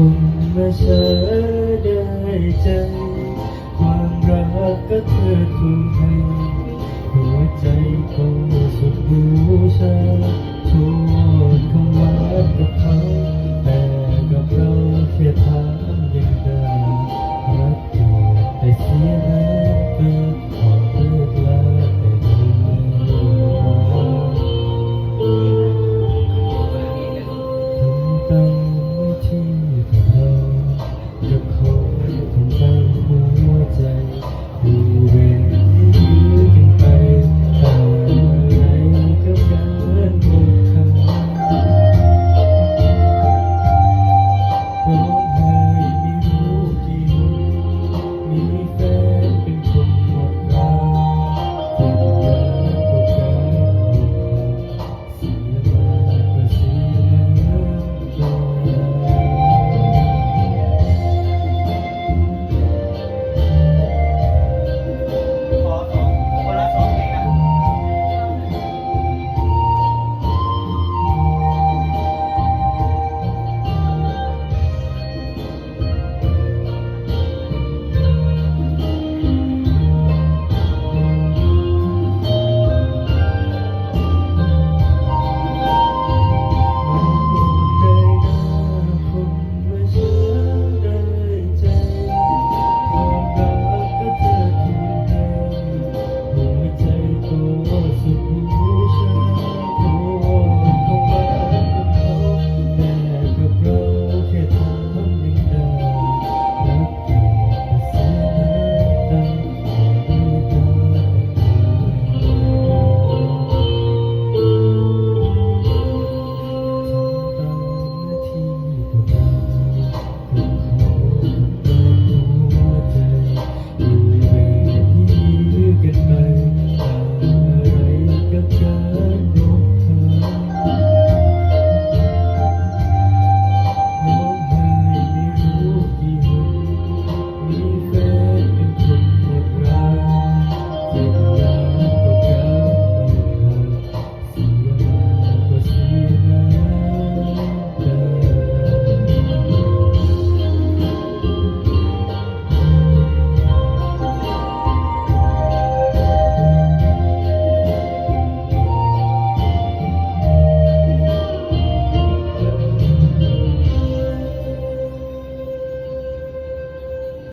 คนมาเช้าได้ใจ ความรักก็เธอทุ่มเทหัวใจของสุดบูชา